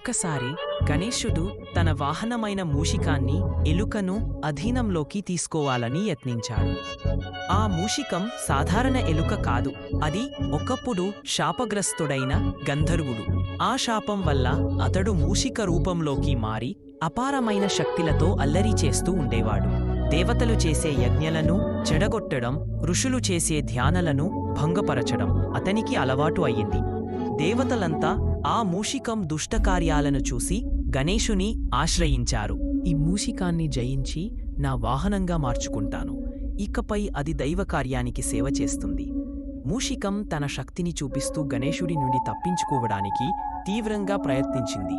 ఒకసారి గణేశుడు తన వాహనమైన మూషికాన్ని ఎలుకను అధీనంలోకి తీసుకోవాలని యత్నించాడు. ఆ మూషికం సాధారణ ఎలుక కాదు అది ఒకప్పుడు శాపగ్రస్తుడైన గంధర్వుడు. ఆ శాపం వల్ల అతడు మూషిక రూపంలోకి మారి అపారమైన శక్తిలతో అల్లరి చేస్తూ ఉండేవాడు. దేవతలు చేసే యజ్ఞలను చెడగొట్టడం ఋషులు చేసే ధ్యానలను భంగపరచడం అతనికి అలవాటు అయ్యింది. దేవతలంతా ఆ మూషికం దుష్టకార్యాలను చూసి గణేశుని ఆశ్రయించారు. ఈ మూషికాన్ని జయించి నా వాహనంగా మార్చుకుంటాను. ఇకపై అది దైవ కార్యానికి సేవ చేస్తుంది. మూషికం తన శక్తిని చూపిస్తూ గణేశుడి నుండి తప్పించుకోవడానికి తీవ్రంగా ప్రయత్నించింది.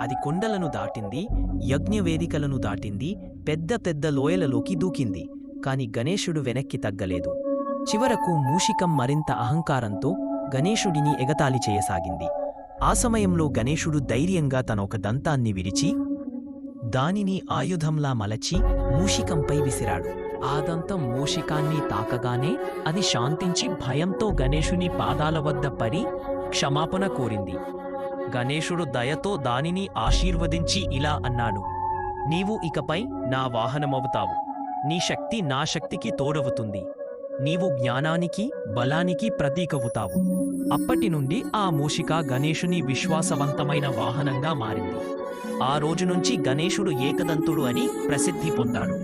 అది కొండలను దాటింది యజ్ఞవేదికలను దాటింది పెద్ద పెద్ద లోయలలోకి దూకింది. కాని గణేశుడు వెనక్కి తగ్గలేదు. చివరకు మూషికం మరింత అహంకారంతో గణేశుడిని ఎగతాళి చేయసాగింది. ఆ సమయంలో గణేశుడు ధైర్యంగా తన ఒక దంతాన్ని విరిచి దానిని ఆయుధంలా మలచి మూషికంపై విసిరాడు. ఆ దంతం మూషికాన్ని తాకగానే అది శాంతించి భయంతో గణేశుని పాదాల వద్ద పడి క్షమాపణ కోరింది. గణేశుడు దయతో దానిని ఆశీర్వదించి ఇలా అన్నాడు నీవు ఇకపై నా వాహనమవుతావు. నీ శక్తి నా శక్తికి తోడవుతుంది. నీవు జ్ఞానానికి బలానికి ప్రతీకవుతావు. అప్పటి నుండి ఆ మూషిక గణేషుని విశ్వాసవంతమైన వాహనంగా మారింది. ఆ రోజు నుంచి గణేశుడు ఏకదంతుడు అని ప్రసిద్ధి పొందాడు.